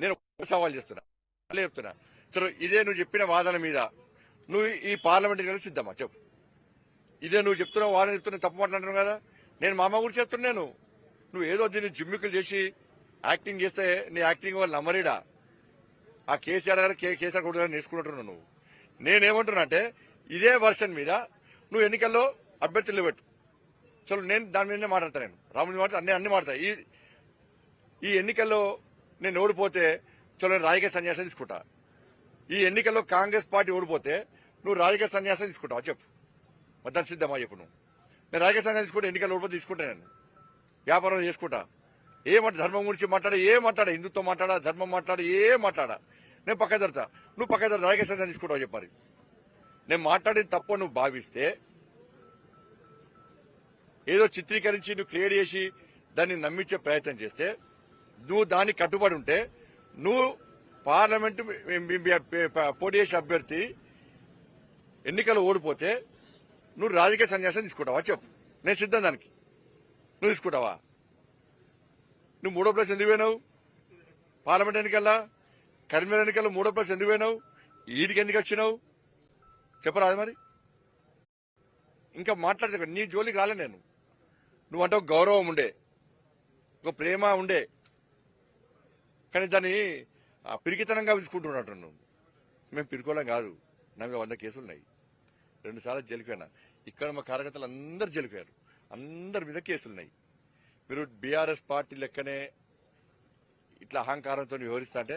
నేను సవాల్ చేస్తున్నా. చెప్తున్నా. సరే ఇదే నువ్వు చెప్పిన వాదన మీద. నువ్వు ఈ పార్లమెంట్ కలిసి సిద్ధమా చెప్పు. ఇదే నువ్వు చెప్తున్నావు వాదన చెప్తున్నా తప్పు మాట్లాడుతున్నావు కదా? నేను మా అమ్మ గురించి చెప్తున్నాను. నువ్వు ఏదో దీన్ని జిమ్మికులు చేసి యాక్టింగ్ చేస్తే నీ యాక్టింగ్ వాళ్ళు నమ్మరీడా? ఆ కేసీఆర్ గారు కే- కేసీఆర్ కూడా నేర్చుకుంటున్నావు నువ్వు. నేనేమంటున్నా అంటే ఇదే వర్షన్ మీద నువ్వు ఎన్నికల్లో అభ్యర్థులు పెట్టు. చలో నేను దాని మీదనే మాట్లాడతాను నేను. రాముడి మాట అన్ని అన్ని మాడతా ఈ ఈ ఎన్నికల్లో నేను ఓడిపోతే చలో రాజకీయ సన్యాసం తీసుకుంటా. ఈ ఎన్నికల్లో కాంగ్రెస్ పార్టీ ఓడిపోతే నువ్వు రాజకీయ సన్యాసం తీసుకుంటావు? చెప్పు. మద్దతు సిద్ధమా చెప్పు నువ్వు. నేను రాజకీయ సన్యాసం తీసుకుంటే ఎన్నికల్లో ఓడిపోతే తీసుకుంటా నేను. వ్యాపారం చేసుకుంటా. ఏమంట ధర్మం గురించి మాట్లాడా ఏం మాట్లాడా హిందుత్వం మాట్లాడా ధర్మం మాట్లాడా ఏం మాట్లాడా? నేను పక్క జరుతా నువ్వు పక్క జరుతా రాజకీయ సన్యాసం తీసుకుంటావు చెప్పారు నేను మాట్లాడిన తప్పు నువ్వు భావిస్తే ఏదో చిత్రీకరించి నువ్వు క్లియర్ చేసి దాన్ని నమ్మించే ప్రయత్నం చేస్తే నువ్వు దానికి కట్టుబడి ఉంటే నువ్వు పార్లమెంటు పోటీ చేసే అభ్యర్థి ఎన్నికలు ఓడిపోతే నువ్వు రాజకీయ సన్యాసం తీసుకుంటావా? చెప్పు. నేను సిద్ధం దానికి. నువ్వు తీసుకుంటావా? నువ్వు మూడో ప్లేస్ ఎందుకు పోయినావు? పార్లమెంట్ ఎన్నికల్లా? కరీంనగర్ ఎన్నికల్లో మూడో ప్లేస్ ఎందుకు పోయినావు? ఈడికి ఎందుకు వచ్చినావు? చెప్పరాదు మరి? ఇంకా మాట్లాడితే నీ జోలికి రాలే నేను. నువ్వంటే ఒక గౌరవం ఉండే. ఒక ప్రేమ ఉండే. కానీ దాన్ని పిరికితనంగా తీసుకుంటున్నట్టు నువ్వు మేము పిరుకోలేం కాదు. నాకు వంద కేసులు ఉన్నాయి రెండు సార్లు ఇక్కడ మా కార్యకర్తలు అందరు జలిపోయారు అందరి మీద కేసులున్నాయి. మీరు బీఆర్ఎస్ పార్టీ లెక్కనే ఇట్లా అహంకారంతో వివరిస్తా అంటే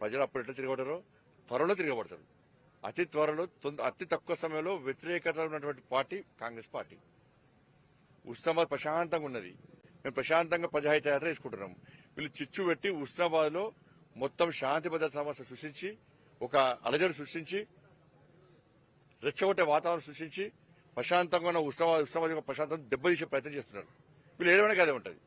ప్రజలు అప్పుడు ఎట్లా తిరగబడతారో త్వరలో తిరగబడతారు. అతి త్వరలో అతి తక్కువ సమయంలో వ్యతిరేకత ఉన్నటువంటి పార్టీ కాంగ్రెస్ పార్టీ. ఉస్నాబాద్ ప్రశాంతంగా ఉన్నది. మేము ప్రశాంతంగా ప్రజాహిత యాత్ర తీసుకుంటున్నాం. వీళ్ళు చిచ్చు పెట్టి ఉస్నాబాద్లో మొత్తం శాంతి భద్రత సమస్య సృష్టించి ఒక అలజడి సృష్టించి రెచ్చగొట్టే వాతావరణం సృష్టించి ప్రశాంతంగా ఉన్న ఉష్ణవాద ఉష్ణవాద ప్రశాంతం దెబ్బతీసే ప్రయత్నం చేస్తున్నారు. వీళ్ళు ఏడవడానికి అదే ఉంటుంది.